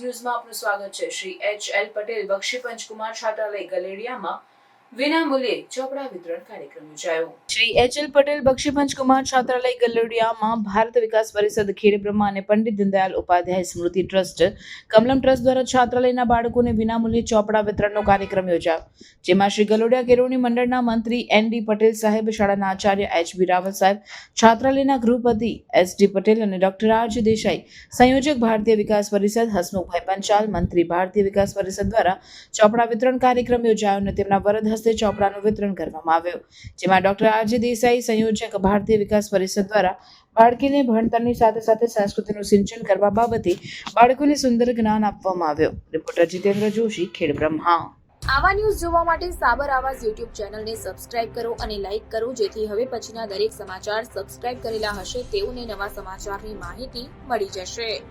ન્યૂઝમાં આપનું સ્વાગત છે. શ્રી એચ એલ પટેલ બક્ષી પંચકુમાર છાત્રાલય ગલેડિયામાં વિનામૂલ્યે ચોપડા વિતરણ કાર્યક્રમ યોજાયો. શ્રી એચ એલ પટેલ, બક્ષી પંચકુમાર, છાત્રાલય ગલેડિયામાં ભારત વિકાસ પરિષદ ખેડબ્રહ્મા અને પંડિત દીનદયાલ ઉપાધ્યાય સ્મૃતિ ટ્રસ્ટ, કમલમ ટ્રસ્ટ દ્વારા છાત્રાલયના બાળકોને વિનામૂલ્યે ચોપડા વિતરણનો કાર્યક્રમ યોજાયો. જેમાં શ્રી ગલોડિયા કેરોની મંડળના મંત્રી એન ડી પટેલ સાહેબ, શાળાના આચાર્ય એચ બી રાવલ સાહેબ, છાત્રાલયના ગૃહપતિ એસ ડી પટેલ અને ડોક્ટર આર જી દેસાઈ, સંયોજક ભારતીય વિકાસ પરિષદ હસમુખભાઈ પંચાલ, મંત્રી ભારતીય વિકાસ પરિષદ દ્વારા ચોપડા વિતરણ કાર્યક્રમ યોજાયો અને તેમના વરદ હસ્તે ચોપડાનું વિતરણ કરવામાં આવ્યું. જેમાં ડોક્ટર આર દેસાઈ સંયોજક ભારતીય વિકાસ પરિષદ દ્વારા બાળકીને ભણતરની સાથે સાથે સંસ્કૃતિનું સિંચન કરવા બાબતે બાળકોને સુંદર જ્ઞાન આપવામાં આવ્યું. રિપોર્ટર જીતેન્દ્ર જોશી ખેડબ્રહ્મા આવા ન્યૂઝ જોવા માટે સાબર આવાઝ યુટ્યુબ ચેનલને સબસ્ક્રાઇબ કરો અને લાઇક કરો, જેથી હવે પછીના દરેક સમાચાર સબસ્ક્રાઇબ કરેલા હશે તેઓને નવા સમાચારની માહિતી મળી જશે.